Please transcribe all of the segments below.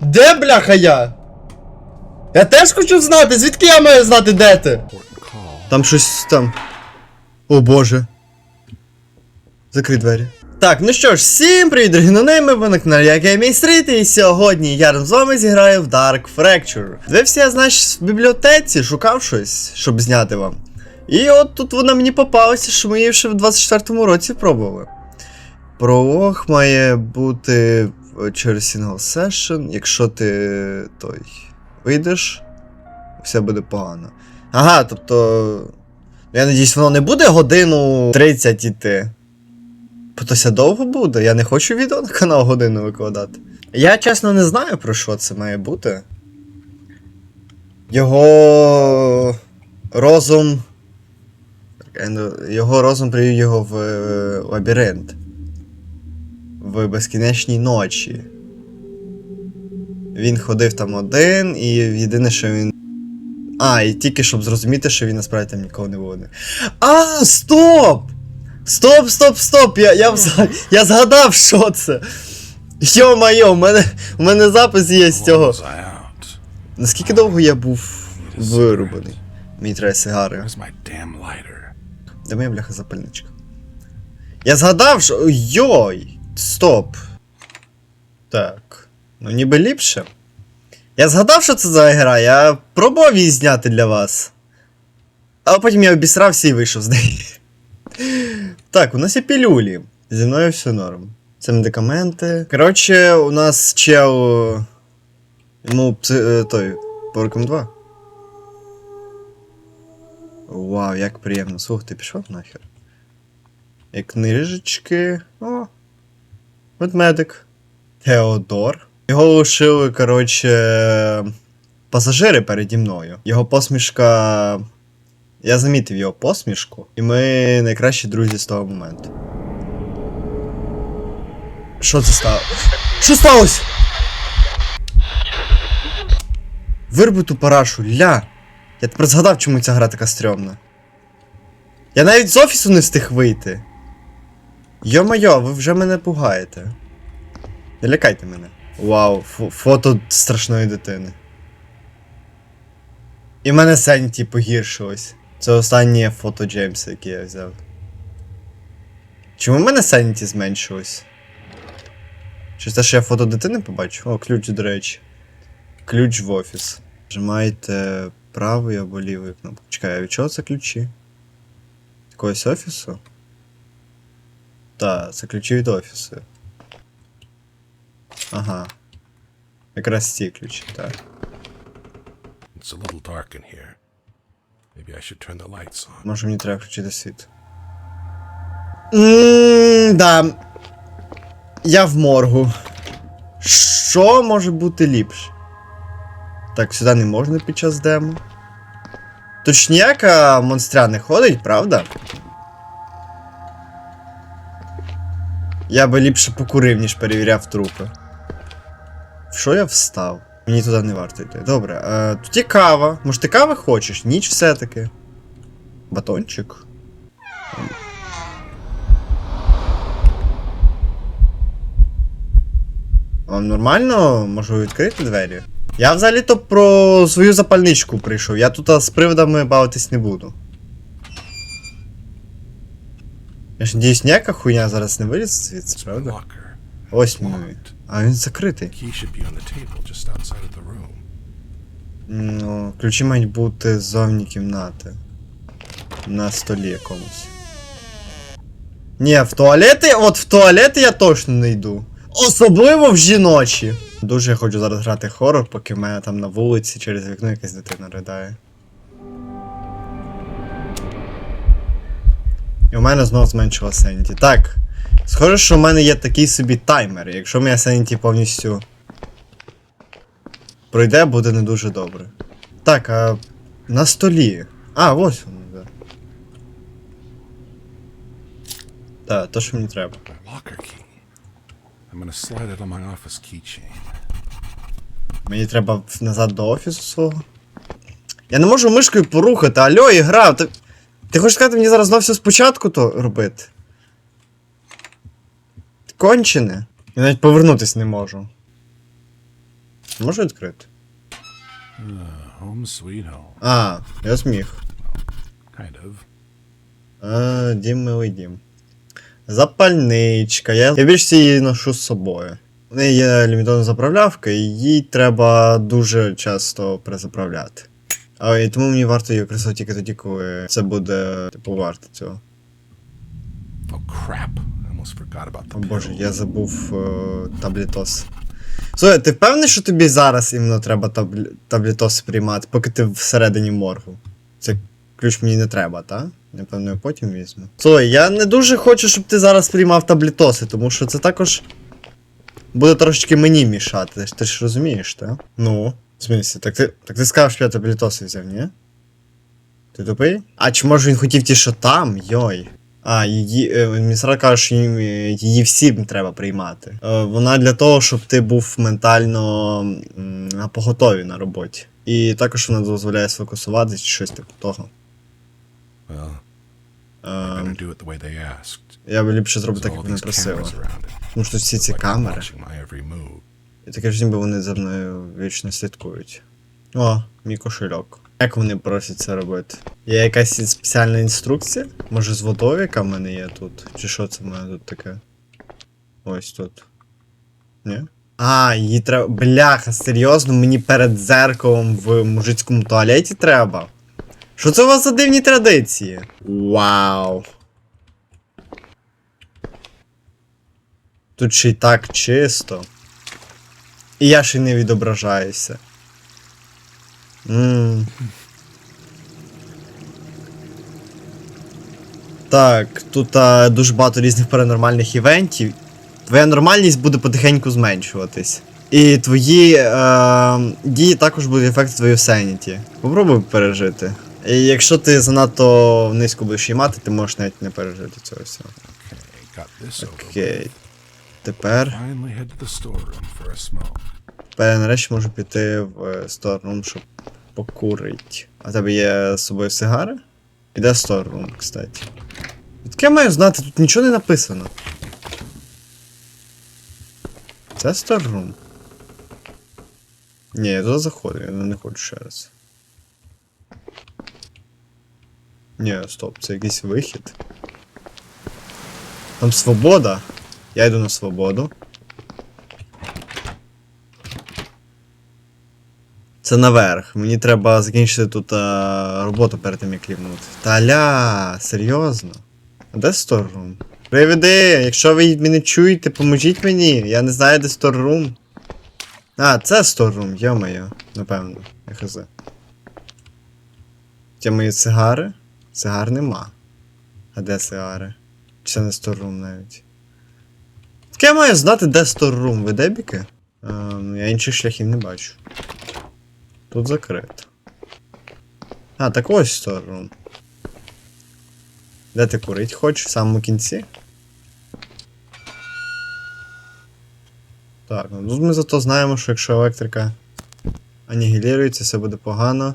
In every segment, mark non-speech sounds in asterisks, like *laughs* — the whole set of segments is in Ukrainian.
Де бляха я? Я теж хочу знати, звідки я маю знати, де ти? Там щось там. О боже. Закрий двері. Так, ну що ж, всім привіт, дорогі нонейми, ви на каналі Я Gaming Street, і сьогодні я разом з вами зіграю в Dark Fracture. Дивився я, значить, в бібліотеці, шукав щось, щоб зняти вам. І от тут вона мені попалася, що ми її ще в 24-му році пробували. Пролог має бути через Single Session, якщо ти той вийдеш, все буде погано. Ага, тобто. Я надіюсь, воно не буде годину 30 іти. Бо то довго буде, я не хочу відео на канал годину викладати. Я чесно не знаю, про що це має бути. Його розум. Його розум привів його в лабіринт. В безкінечній ночі. Він ходив там один, і єдине, що він а, і тільки щоб зрозуміти, що він насправді там нікого не буде. А, стоп! Стоп, стоп, стоп! Я, я, *laughs* я згадав, що це. Йо-майо, у мене, у мене запис є з цього. Наскільки довго я був вирубаний? Мені треба сигари. Де моя бляха запальничка? Я згадав, що. Йой! Стоп. Так. Ну ніби ліпше. Я згадав, що це за гра, я пробував її зняти для вас. А потім я обісрався і вийшов з неї. *laughs* Так, у нас є пілюлі. Зі мною все норм. Це медикаменти. Коротше, у нас чел. Йому пси... е, той. Порком 2. Вау, як приємно. Слух, ти пішов нахер? І книжечки. О. Медмедик. Теодор. Його лишили, коротше. Пасажири переді мною. Його посмішка. Я замітив його посмішку, і ми найкращі друзі з того моменту. Що це стало? Що сталося? Вирби ту парашу, ля! Я тепер згадав, чому ця гра така стрьомна. Я навіть з офісу не встиг вийти. Йо-майо, ви вже мене пугаєте. Не лякайте мене. Вау, фото страшної дитини. І в мене Сенті погіршилось. Це останнє фото Джеймса, яке я взяв. Чому в мене Сенті зменшилось? Чи те, що я фото дитини побачив? О, ключ, до речі. Ключ в офіс. Нажимаєте правою або лівою кнопку. Чекай, а від чого це ключі? Якогось офісу? Так, це ключі від офісу. Ага. Якраз ці ключі, так. It's a little dark in here. Maybe I should turn the lights on. Може мені треба включити світ. Ммм, да. Я в моргу. Що може бути ліпше? Так, сюди не можна під час демо. Тут ж ніяка монстря не ходить, правда? Я би ліпше покурив, ніж перевіряв трупи. Що я встав? Мені туди не варто йти. Добре, е, тут є кава. Може ти кави хочеш? Ніч все-таки. Батончик. Вам нормально? Можу відкрити двері? Я взагалі-то про свою запальничку прийшов. Я тут з приводами бавитись не буду. Я ж надіюсь, ніяка хуйня зараз не вилізе звідси, правда? Ось мій. А він закритий. Ну, ключі мають бути ззовні кімнати. На столі якомусь. Ні, в туалети, от в туалети я точно не йду. Особливо в жіночі. Дуже я хочу зараз грати хорор, поки в мене там на вулиці через вікно якась дитина ридає. І у мене знову зменшила Сенті. Так. Схоже, що в мене є такий собі таймер. Якщо моя Сенті повністю пройде, буде не дуже добре. Так, а на столі. А, ось воно, да. Так, то, що мені треба. Мені треба назад до офісу свого. Я не можу мишкою порухати. Алло, ігра. Ти, ти хочеш сказати мені зараз знову все спочатку то робити? Кончене. Я навіть повернутись не можу. Можу відкрити? Home sweet home. А, я зміг. Kind of. А, дім милий дім. Запальничка. Я, я більше її ношу з собою. У неї є лімітована заправлявка, і їй треба дуже часто перезаправляти. А, і тому мені варто її використовувати тільки тоді, коли це буде типу варто цього. Oh crap! I almost forgot about the О боже, я забув е, таблітос. Слухай, ти впевнений, що тобі зараз іменно треба таблі... таблітоси приймати, поки ти всередині моргу? Це ключ мені не треба, так? Напевно, я потім візьму. Слухай, я не дуже хочу, щоб ти зараз приймав таблітоси, тому що це також буде трошечки мені мішати. Ти ж розумієш, так? Ну, в смысле, так ти, так ти сказав, що я таблітоси взяв, ні? Ти тупий? А чи може він хотів ті, що там? Йой. А, її. е, каже, що їм, е, її всім треба приймати. Е, Вона для того, щоб ти був ментально на поготові на роботі. І також вона дозволяє сфокусуватися чи щось типу того. Well, Ем, do it the way they asked. я би ліпше зробив так, як вони просили. Тому що всі ці камери. І таке ж ніби вони за мною вічно слідкують. О, мій кошельок. Як вони просять це робити? Є якась спеціальна інструкція? Може з водою, яка в мене є тут? Чи що це в мене тут таке? Ось тут. Ні? А, її треба. Бляха, серйозно, мені перед дзеркалом в мужицькому туалеті треба. Що це у вас за дивні традиції? Вау. Тут ще й так чисто. І я ще й не відображаюся. Ммм. Так, тут а, дуже багато різних паранормальних івентів. Твоя нормальність буде потихеньку зменшуватись. І твої е, дії також будуть ефект твоєї саніті. Попробуй пережити. І якщо ти занадто низько будеш її мати, ти можеш навіть не пережити цього всього. Okay, Тепер. Тепер я нарешті можу піти в е, щоб покурити. А в тебе є з собою сигари? Іде сторрум, кстати. Таке я маю знати, тут нічого не написано. Це сторрум. Ні, я туди заходив, я не хочу ще раз. Ні, стоп, це якийсь вихід. Там свобода. Я йду на свободу. Це наверх. Мені треба закінчити тут а, роботу перед тим, як лівнути. Таля, серйозно? А де сторрум? Привіди, якщо ви мене чуєте, поможіть мені. Я не знаю, де сторрум. А, це сторрум, йо-моє, напевно, я хз. Це мої сигари? Сигар нема. А де сигари? Чи це не сторрум навіть? Так я маю знати, де сторрум, ви дебіки? Ем, я інших шляхів не бачу. Тут закрито. А, так ось сторон. Де ти курить хочеш? В самому кінці? Так, ну тут ми зато знаємо, що якщо електрика анігілюється, все буде погано,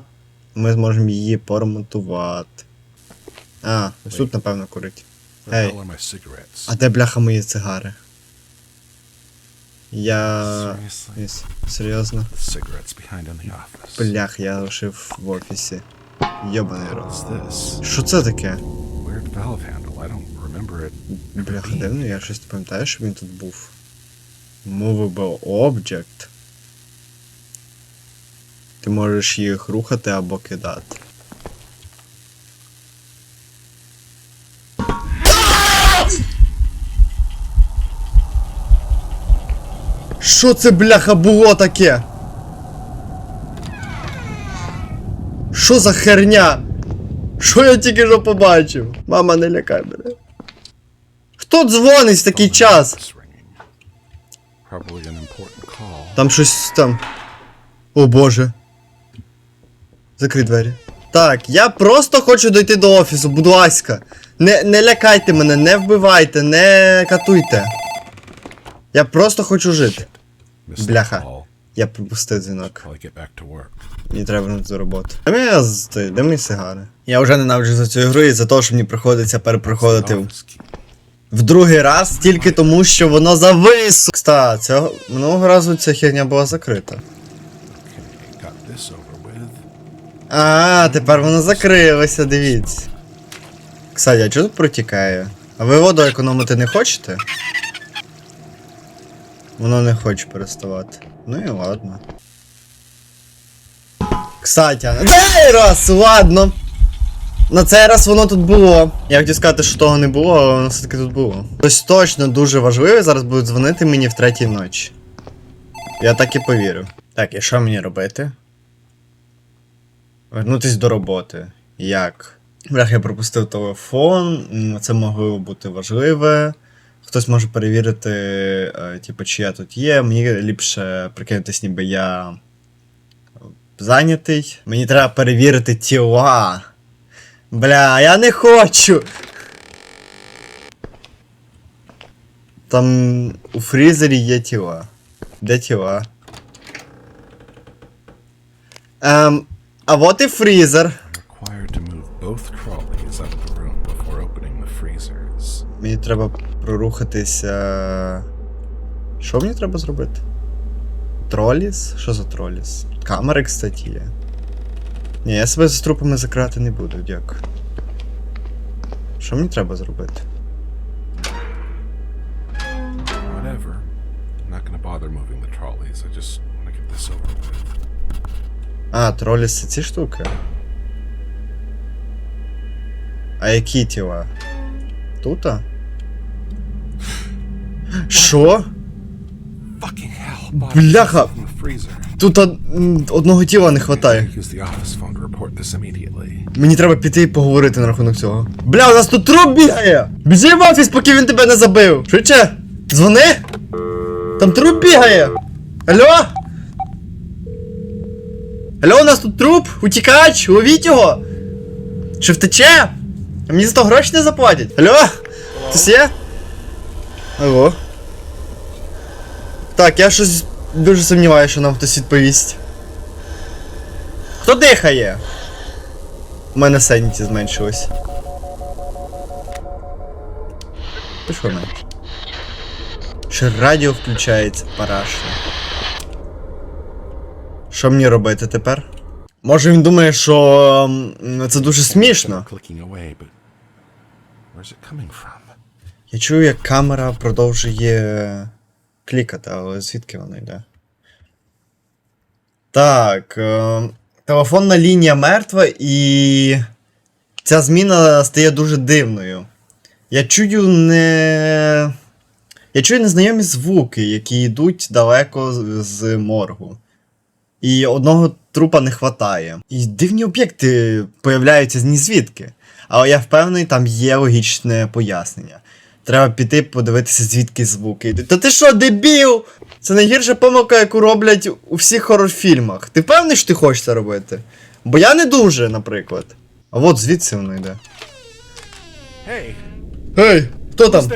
ми зможемо її поремонтувати. А, ось тут, напевно, курить. Cigarettes? А де бляха мої цигари? Я. Серйозно? Блях, я лишив в офісі. Йобаний рот. Що це таке? Бляха, дивно, я щось не пам'ятаю, що він тут був. Movable object. Ти можеш їх рухати або кидати. Що це, бляха, було таке? Що за херня? Що я тільки що побачив? Мама, не лякай мене. Хто дзвонить в такий час? Там щось там. О боже. Закрий двері. Так, я просто хочу дойти до офісу, будь ласка. Не, не лякайте мене, не вбивайте, не катуйте. Я просто хочу жити. Бляха. Я пропустив дзвінок. Мені треба вернути до роботи. Де мої, з- де мої сигари? Я вже ненавиджу за цю ігру і за те, що мені приходиться перепроходити в в другий раз тільки тому, що воно зависло. Кста, цього минулого разу ця херня була закрита. А, тепер воно закрилося, дивіться. Кстати, а чого тут протікає? А ви воду економити не хочете? Воно не хоче переставати. Ну і ладно. Кстати, на цей раз, ладно. На цей раз воно тут було. Я хотів сказати, що того не було, але воно все-таки тут було. Хтось точно дуже важливий зараз буде дзвонити мені в третій ночі. Я так і повірю. Так, і що мені робити? Вернутись до роботи. Як? Бляха, я пропустив телефон, це могло бути важливе. Хтось може перевірити, е, типу, чи я тут є. Мені ліпше прикинутись, ніби я зайнятий. Мені треба перевірити тіла. Бля, я не хочу. Там у фрізері є тіла. Де тіла? Ем, а от і фрізер. Required to move both trolleys out of the room before opening the freezers. Мені треба прорухатися. Що мені треба зробити? Троліс? Що за троліс? Камери, кстати, є. Ні, я себе з трупами закривати не буду, дякую. Що мені треба зробити? Whatever. I'm not gonna bother moving the trolleys. I just want get this over with. А, троліс це ці штуки. А які тіла? Тута? Що? Бляха! Тут од- одного тіла не immediately. Мені треба піти і поговорити на рахунок цього. Бля, у нас тут труп бігає! Біжи в офіс, поки він тебе не забив! Швидше! Дзвони! Там труп бігає! Алло? Алло, у нас тут труп! Утікач! Ловіть його! Чи втече? А мені за то гроші не заплатять. Алло? Хтось є? Алло? Так, я щось дуже сумніваюся, що нам хтось відповість. Хто дихає? У мене сенті зменшилось. Ти що не? Ще радіо включається парашно. Що мені робити тепер? Може він думає, що це дуже смішно. Я чую, як камера продовжує клікати, але звідки вона йде? Так. Е, телефонна лінія мертва і. Ця зміна стає дуже дивною. Я чую не. Я чую незнайомі звуки, які йдуть далеко з- моргу. І одного трупа не хватає. І дивні об'єкти появляються ні звідки. Але я впевнений, там є логічне пояснення. Треба піти подивитися, звідки звуки. Та ти що, дебіл? Це найгірша помилка, яку роблять у всіх хорор-фільмах. Ти впевнений, що ти хочеш це робити? Бо я не дуже, наприклад. А от звідси воно йде. Hey, Гей, хто там?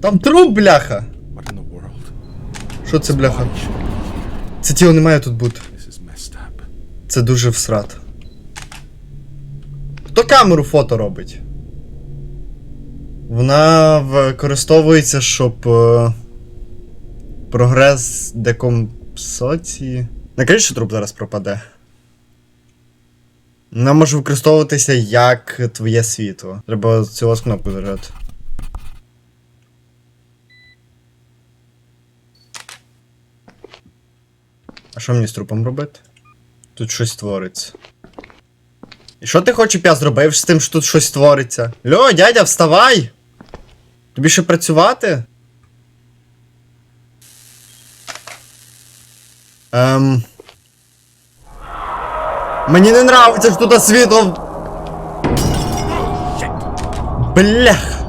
Там труп, бляха! Що це, бляха? Це тіло не має тут бути. Це дуже всрат. Хто камеру фото робить? Вона використовується, щоб. Е, прогрес декомпсації. Не кажіть, що труп зараз пропаде. Вона може використовуватися як твоє світло. Треба цю ось кнопку зажати. А що мені з трупом робити? Тут щось твориться. І що ти хочеш, я зробив з тим, що тут щось твориться? Льо, дядя, вставай! Тобі ще працювати? Ем. Мені не нравиться, що тут світло. Блях!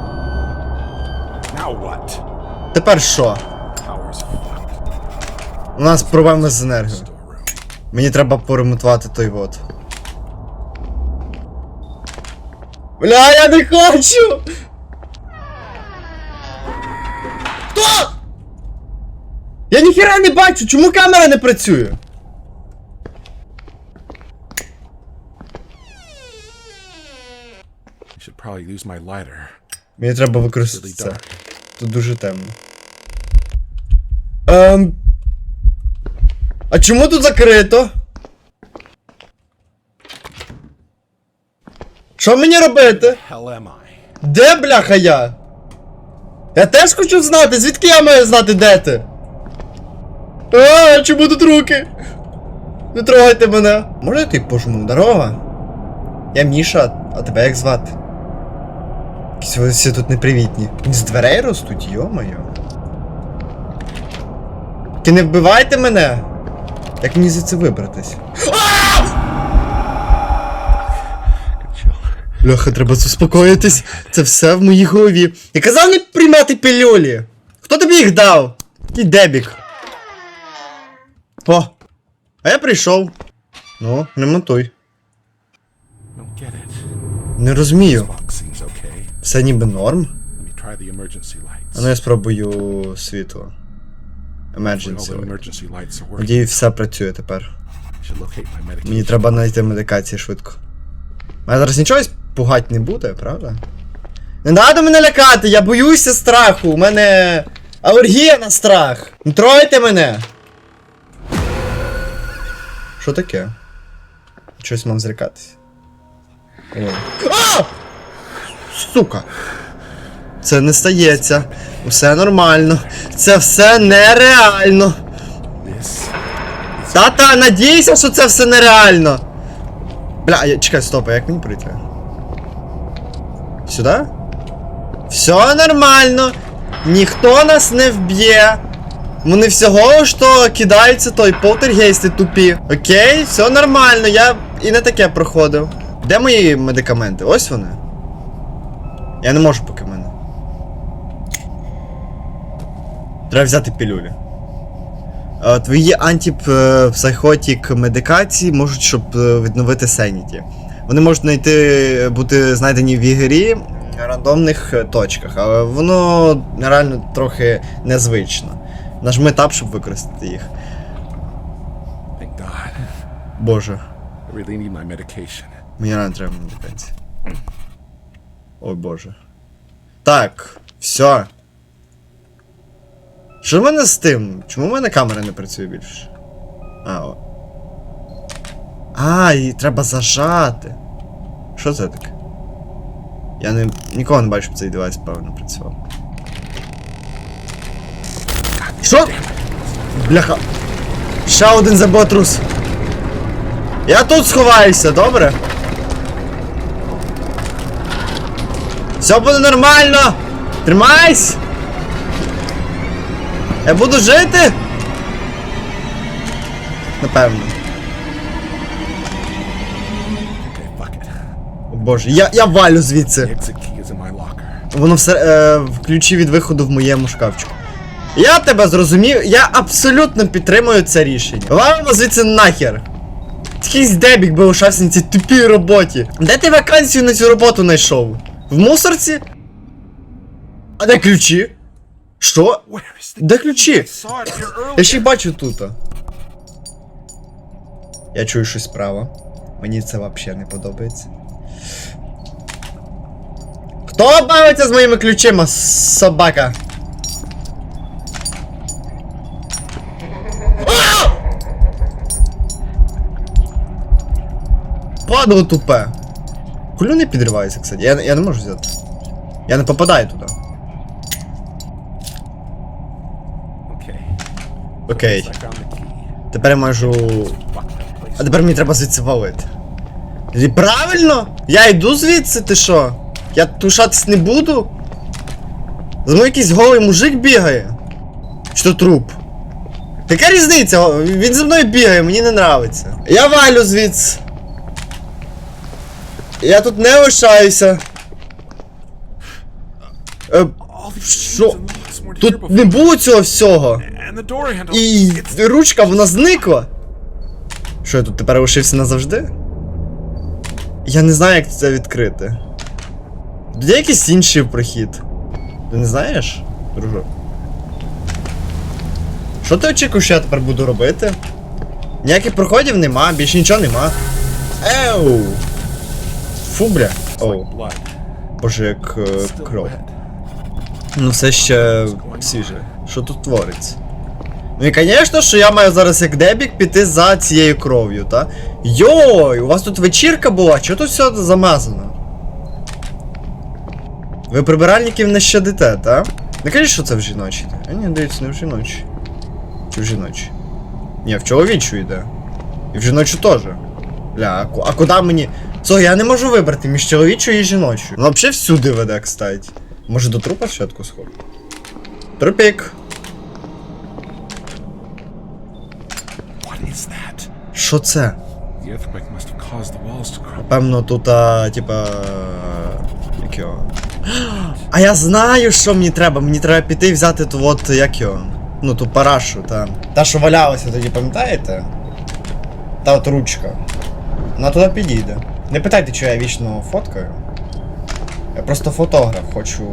Тепер що? У нас проблеми з енергією. Мені треба поремонтувати той вот. Бля, я не хочу! Хто? Я ніхіра не бачу, чому камера не працює? Мені треба використати це. Тут дуже темно. Ем. А чому тут закрито? Що мені робити? Де бляха я? Я теж хочу знати, звідки я маю знати, де ти? А, чому тут руки? Не трогайте мене. Може я ти пожму? Здорово? Я Міша, а тебе як звати? Якісь ви всі тут непривітні. З дверей ростуть, йо-моє. Ти не вбивайте мене! Як мені звідси вибратись? Бляха, треба заспокоїтись. Це все в моїй голові. Я казав не приймати пілюлі. Хто тобі їх дав? Який дебік. О. А я прийшов. Ну, не монтуй. It. Не розумію. Все ніби норм. А ну я спробую світло. Emergency. light. Надію, все працює тепер. Мені треба знайти медикації швидко. Мене зараз нічого пугать не буде, правда? Не треба мене лякати, я боюся страху. У мене алергія на страх. Не тройте мене. Що таке? Щось мав зрікатися. Ой. А! Сука! Це не стається. Усе нормально. Це все нереально. Та-та, надійся, що це все нереально. Бля, я, чекай, стоп, а як мені прийти? Сюди? Все нормально. Ніхто нас не вб'є. Вони всього то кидаються той полтергейсти тупі. Окей, все нормально, я і не таке проходив. Де мої медикаменти? Ось вони. Я не можу поки мене. Треба взяти пілюлі. Е, Твої антипсихотік медикації можуть, щоб е, відновити Сеніті. Вони можуть знайти, бути знайдені в ігрі рандомних е, точках, але воно реально трохи незвично. Нажми тап, щоб використати їх. Боже, мені реально треба медикації. Ой боже. Так, все. Що в мене з тим? Чому в мене камера не працює більше? А, о. А, її треба зажати. Що це таке? Я не, нікого не бачу, цей девайс правильно працював. Що? Бляха. Ще один заботрус. Я тут сховаюся, добре? Все буде нормально! Тримайся! Я буду жити? Напевно. Боже, я, я валю звідси. Воно все е, в ключі від виходу в моєму шкафчику. Я тебе зрозумів, я абсолютно підтримую це рішення. Валимо звідси нахер. Якийсь дебік би лишався на цій тупій роботі. Де ти вакансію на цю роботу знайшов? В мусорці? А де ключі? Що? Де ключі? Я ще й бачу тут. Я чую щось справа. Мені це взагалі не подобається. Хто бавиться з моїми ключима, собака? Падло тупе. Кулю не підривається, кстати. Я, я не можу взяти. Я не попадаю туди. Окей. Тепер я можу. А тепер мені треба звідси валити. І правильно? Я йду звідси, ти що? Я тушатись не буду? За мною якийсь голий мужик бігає. Чи труп? Яка різниця? Він за мною бігає, мені не нравиться. Я валю звідси. Я тут не лишаюся. Е, Що? тут не було цього всього. І ручка вона зникла. Що я тут тепер лишився назавжди? Я не знаю, як це відкрити. Де якийсь інший прохід? Ти не знаєш, дружок? Що ти очікуєш, що я тепер буду робити? Ніяких проходів нема, більше нічого нема. Еу! Фу, бля. Оу, боже, як е, кров. Ну все ще свіже. Що тут твориться? Ну і звісно, що я маю зараз як дебік піти за цією кров'ю, та? Йой, у вас тут вечірка була, чого тут все замазано? Ви прибиральників не щадите, та? Не кажіть, що це в жіночій. А ні, дивіться, не в жіночій. Чи в жіночій? Ні, в чоловічу йде. І в жіночу теж. Бля, а, ку- куди мені. Цо, я не можу вибрати між чоловічою і жіночою. Ну, взагалі всюди веде, кстати. Може до трупа спочатку сходу? Трупік. To crumble. Певно, тут, а, типа. Як його? А я знаю, що мені треба. Мені треба піти і взяти ту от, як його. Ну, ту парашу, та. Та, що валялася тоді, пам'ятаєте? Та от ручка. Вона туди підійде. Не питайте, що я вічно фоткаю. Я просто фотограф, хочу.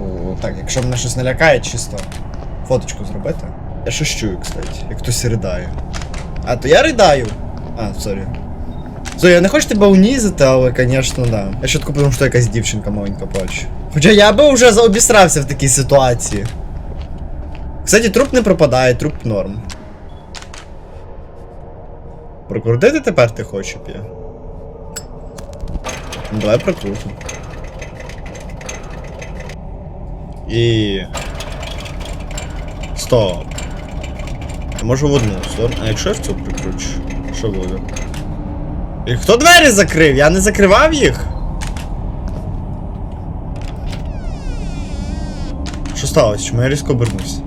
Так, якщо мене щось не лякає, чисто фоточку зробити. Я щось чую, кстати, як хтось ридає. А, то я ридаю. А, сорі. Зоя, я не хочу тебе унізити, але, звісно, да. Я швидко подумав, що якась дівчинка маленька плаче. Хоча я би вже заобістрався в такій ситуації. Кстати, труп не пропадає, труп норм. Прокрутити тепер ти хочеш? Ну, давай прокрутимо. І. Стоп. Я можу в одну сторону. А якщо я в цю прикручу? Що буде? І Хто двері закрив? Я не закривав їх? Що сталося? Чому я різко обернувся?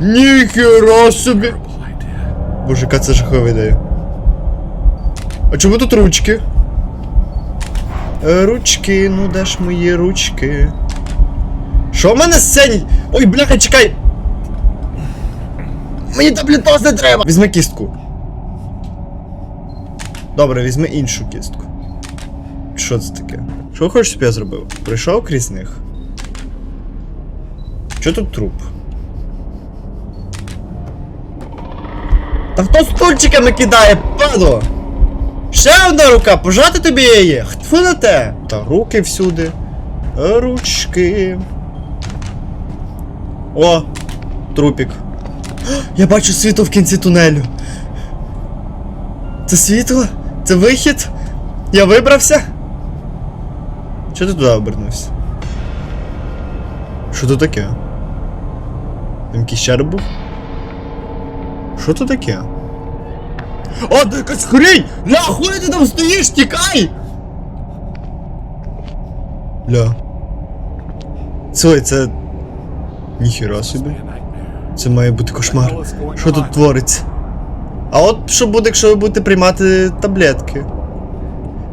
Ніхера собі! Боже, яка це жахова ідея. А чому тут ручки? Е, Ручки, ну де ж мої ручки? Що в мене з сцені? Ой, бляха, чекай! Мені таблетоз не треба! Візьми кістку. Добре, візьми іншу кістку. Що це таке? Що хочеш, щоб я зробив? Прийшов крізь них. Що тут труп? Та хто стульчиками кидає, падло? Ще одна рука, пожати тобі її. Хто на те? Та руки всюди. Ручки. О, трупік. Я бачу світло в кінці тунелю. Це світло? Це вихід? Я вибрався? Чого ти туди обернувся? Що тут таке? Там якийсь був? Що тут таке? О, да якась хрень! Ля, хуй ти там стоїш, тікай! Ля. Цой, це. Ніхіра собі. Це має бути кошмар. Що тут твориться? А от що буде, якщо ви будете приймати таблетки?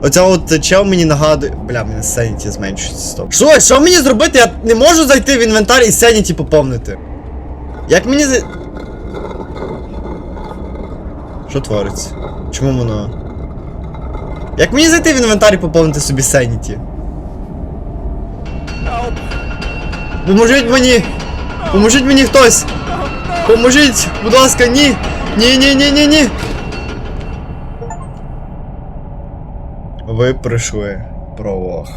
Оця от чел мені нагадує. Бля, мене Sanity зменшується. Стоп. Що? Що мені зробити? Я не можу зайти в інвентар і Sanity поповнити. Як мені за. Що твориться? Чому воно? Як мені зайти в інвентар і поповнити собі Sanity? Поможіть мені! Поможіть мені хтось! Поможіть! Будь ласка, ні! Ні, ні, ні, ні, ні! Ви пройшли пролог.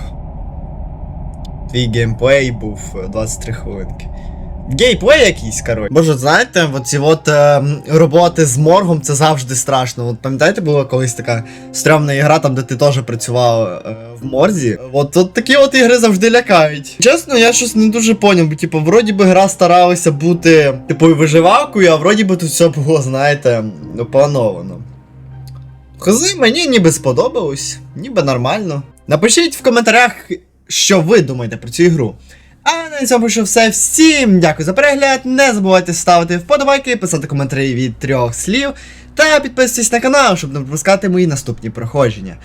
Твій геймплей був е, 23 хвилинки. Геймплей якийсь, коротше. Боже, знаєте, оці от е, роботи з моргом це завжди страшно. От пам'ятаєте, була колись така стрьомна ігра, там де ти теж працював е, в морзі. От, от такі от ігри завжди лякають. Чесно, я щось не дуже поняв, бо типу, вроді би гра старалася бути типу виживалкою, а вроді би тут все було, знаєте, оплановано. Хози, мені ніби сподобалось, ніби нормально. Напишіть в коментарях, що ви думаєте про цю ігру. А на цьому що все. Всім дякую за перегляд. Не забувайте ставити вподобайки, писати коментарі від трьох слів. Та підписуйтесь на канал, щоб не пропускати мої наступні проходження.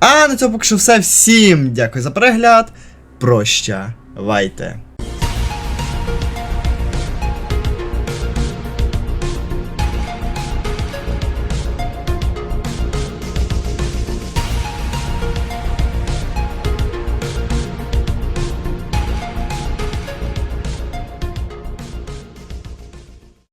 А на цьому поки що все. Всім дякую за перегляд. Прощавайте.